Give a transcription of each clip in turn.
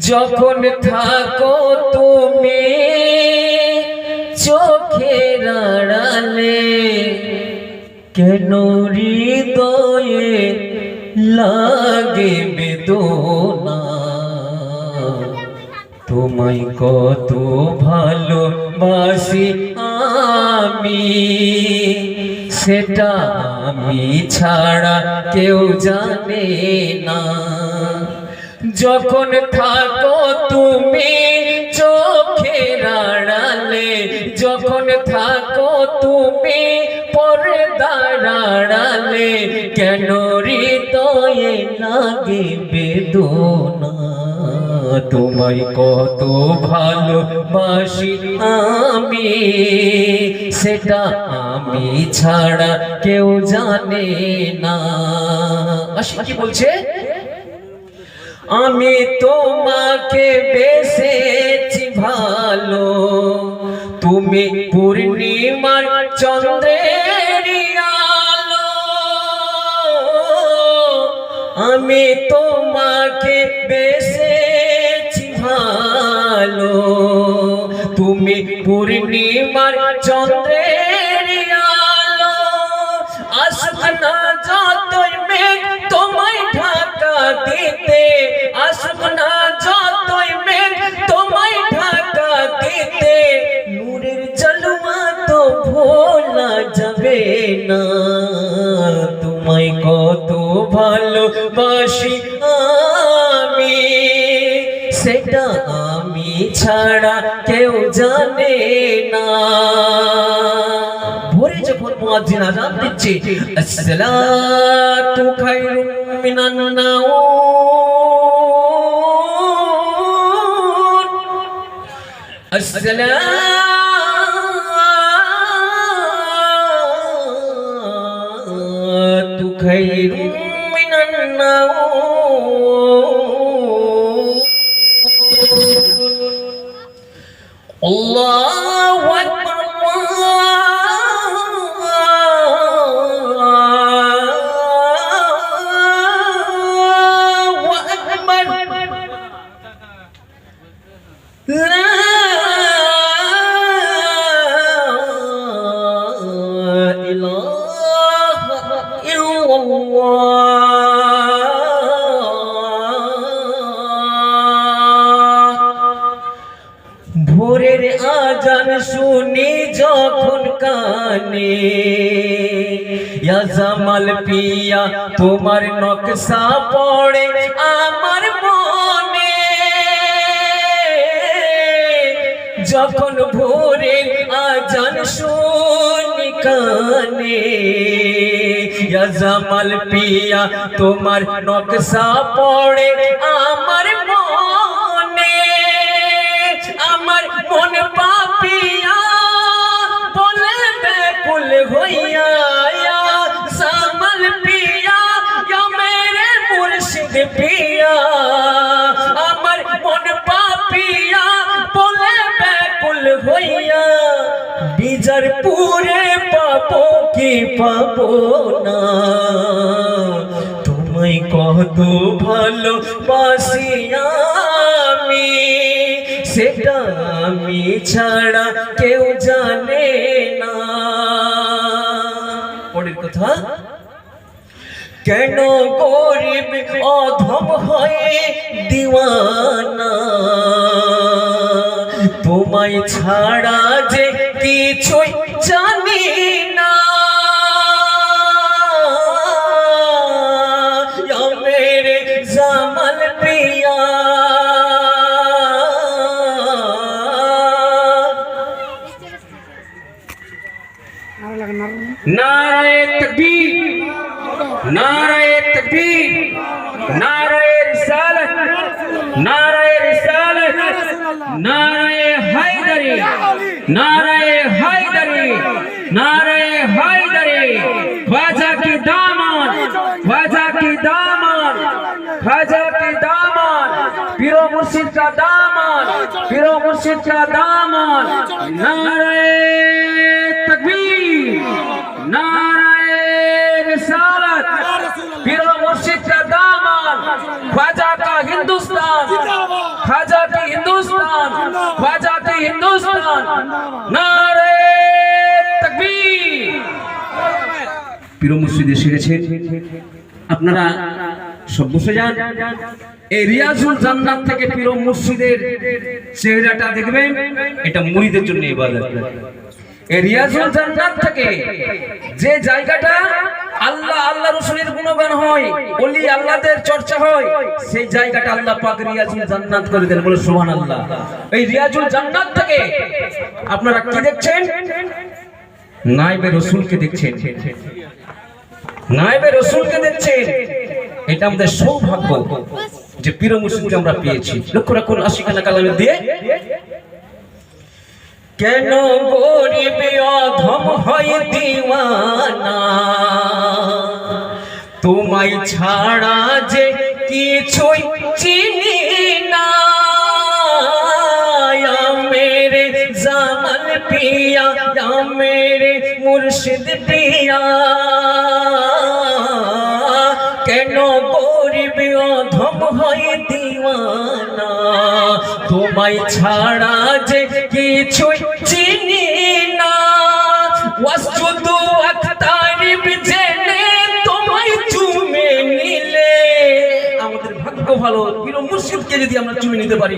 যখন থাকো তুমি চোখের আড়ালে, কেন হৃদয়ে লাগে বেদনা? তোমায় কত ভালোবাসি আমি, সেটা আমি ছাড়া কেউ জানে না। যখন থাকো তুমি চোখের আড়ালে, যখন থাকো তুমি পরে দাঁড়ালে কেন হৃদয়ে লাগে বেদনা? তোমায় কত ভালোবাসি আমি, সেটা আমি ছাড়া কেউ জানে না। কি বলছে? আমি তোমাকে বেসেছি ভালো। তুমি পূর্ণিমার চন্দ্রের আলো। আমি তোমাকে বেসেছি ভালো। তুমি পূর্ণিমার ভোরে যখন মুয়াজ্জিন আজান দিচ্ছে আসসালাতু খায়রুম মিনান নাউম আসসালাতু খায়রুম মিনান নাউম الله জামাল পিয়া, তোমার নকশা পড়ে আমার মনে। যখন ভোরের আজান শুনি কানে জামাল পিয়া, তোমার নকশা পড়ে আমার পাবো কি পাবো না? তোমায় কত ভালো বাসি আমি, সেটা আমি ছাড়া কেউ জানে না। পরের কথা, কেন গরিব অধম হয়ে দিওয়ানা? তোমায় ছাড়া যে কিছুই জানি नारे तकबीर नारे तकबीर नारे रिसाल नारे रिसाल नारे हैदरी नारे हैदरी नारे हैदरी, ख्वाजा की दामन ख्वाजा की दामन ख्वाजा की दामन पीरो मुर्शिद का दामन पीरो मुर्शिद का दामन नारे পীর শিখেছেন আপনারা সব বসে যান। এই রিয়াজুল জান্নাত থেকে পীর মসজিদের চেহারাটা দেখবেন। এটা মুড়িদের জন্য ইবাদত। এই রিয়াজুল জান্নাত থেকে যে জায়গাটা আল্লাহ আল্লাহ রসুলের গুণগান হয় ওলি আল্লাহদের চর্চা হয়, সেই জায়গাটা আল্লাহ পাক রিয়াজুল জান্নাত করে দেন বলে সুবহানাল্লাহ। এই রিয়াজুল জান্নাত থেকে আপনারা কি দেখছেন? নাইবে রসুলকে দেখছেন। নাইবে রসুলকে দেখছেন। এটা আমাদের সৌভাগ্য যে পীর মুর্শিদকে আমরা পেয়েছি। লক্ষ রাখুন আশিকানা কালামে দিয়ে। কেন গরিব অধম হয় দিওয়ানা? তোমায় ছাড়া যে কিছুই চিনি না। মেরে জামান পিয়া মেরে মুর্শিদ পিয়া কেন গরিব অধম হয় দিওয়ানা? তোমায় ছাড়া যে কিছুই চিনি পীর মুর্শিদকে যদি আমরা করি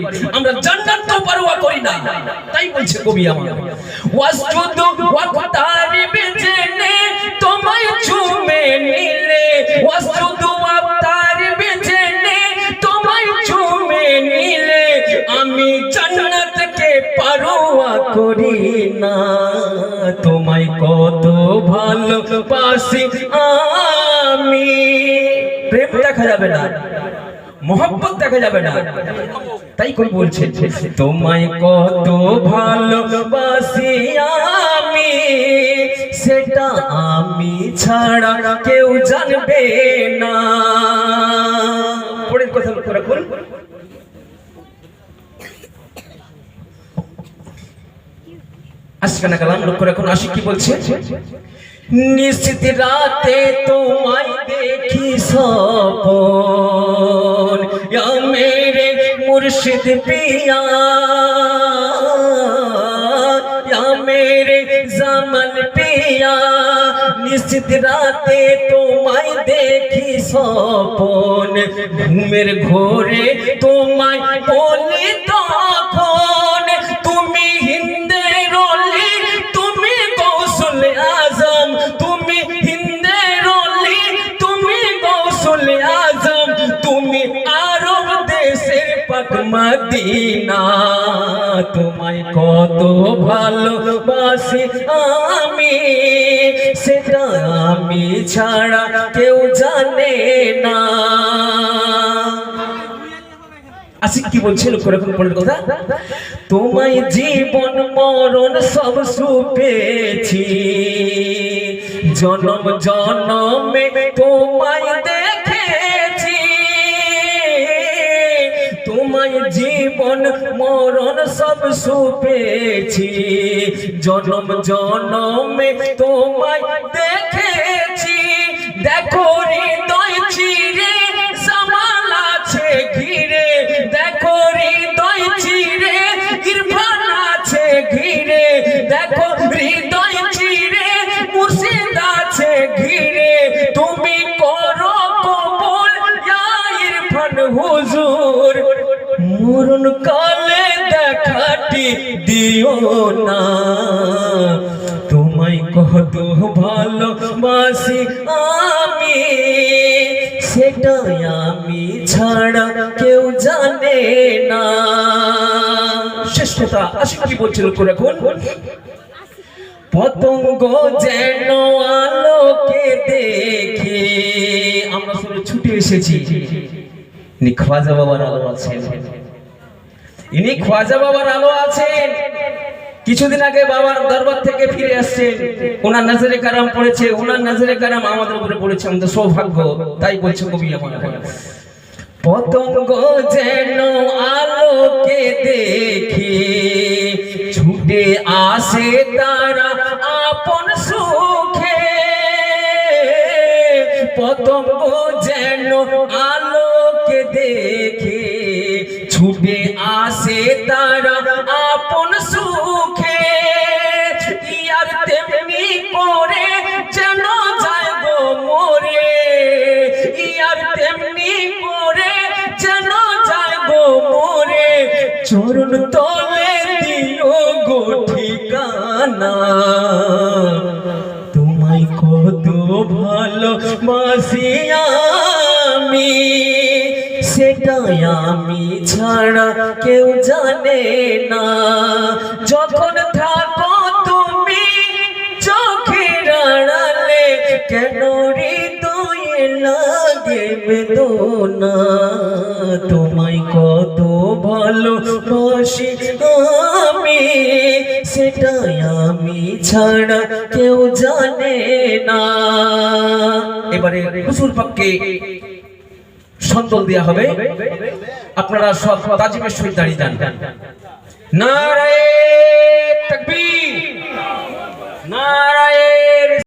না। তোমায় নিলে। আমি জান্নাতকে পারোয়া করি না। তোমায় কত ভালোবাসি আমি মোহব্বত দেখা যাবে না। তাই কই বলছে তোমায় কত ভালোবাসি আমি, সেটা আমি ছাড়া কেউ জানবে না। পরের কথা লক্ষ্য রাখুন। লক্ষ্য রাখুন, আশিক কি বলছে? নিশ্চিত রাতে তোমায় দেখি সপন ইয়া মেরে মুর্শিদ পিয়া ইয়া মেরে জামাল পিয়া নিশ্চিত রাতে তোমায় দেখি সপন ঘুমের ঘোরে তোমায় বলি তখন মদিনা, তোমায় কত ভালোবাসি আমি, সেটা আমি ছাড়া কেউ জানে না। আসিক কি বলছে লক্ষ্য রাখুন পরের কথা? তোমায় জীবন, মরণ সব সুপেছি, জনম, জনমে তোমায় জীবন মরণ সব সুপেছি। জনম, জনমে তোমায় দেখেছি। দেখো হৃদয় চিরে, সামাল আছে ঘিরে। দেখো হৃদয় চিরে, ইরফান আছে ঘিরে। দেখো হৃদয় চিরে, মুর্শিদ আছে ঘিরে। তুমি করো কবুল ইরফান হুজুর। মরণ কালে দেখাটি দিও না। তোমায় কত ভালোবাসি আমি সেটা আমি ছাড়া কেউ জানে না। শেষ কথা আশিক কি বলছিল করে এখন পতঙ্গ যেন আলোকে দেখে আমরা শুধু ছুটে এসেছি। খাজা বাবার আলো আছেন ইনি খাজা বাবার আলো আছেন। কিছুদিন আগে বাবার দরবার থেকে ফিরে আসছেন। ওনার নাজারে কারাম পড়েছে, ওনার নাজারে কারাম আমাদের উপরে পড়েছে। আমাদের সৌভাগ্য, তাই বলছে কবি আমার পতঙ্গ যেন আলোকে দেখে ছুটে আসে তারা আপন সুখে। পতঙ্গ যেন আলোকে দেখে তারা আপন সুখে। ইয়ার তেমনি করে যেন যায় গো মোরে। ইয়ার তেমনি করে যেন যায় গো মোরে। চরণ তলে দিও গো ঠিকানা। তোমায় কত ভালো মাসি আমি। সেটাই আমি ছাড়া কেউ জানে না। যখন থাকো তুমি চোখের আড়ালে, কেন হৃদয়ে লাগে বেদনা? তোমায় কত ভালো ভালোবাসি আমি, সেটাই আমি ছাড়া কেউ জানে না। এবারে হুসুর পক্ষে সন্তল দেওয়া হবে। আপনারা সব তাজিমের সহিত দাঁড়িয়ে যান। নারায়ণ তাকবীর। নারায়ে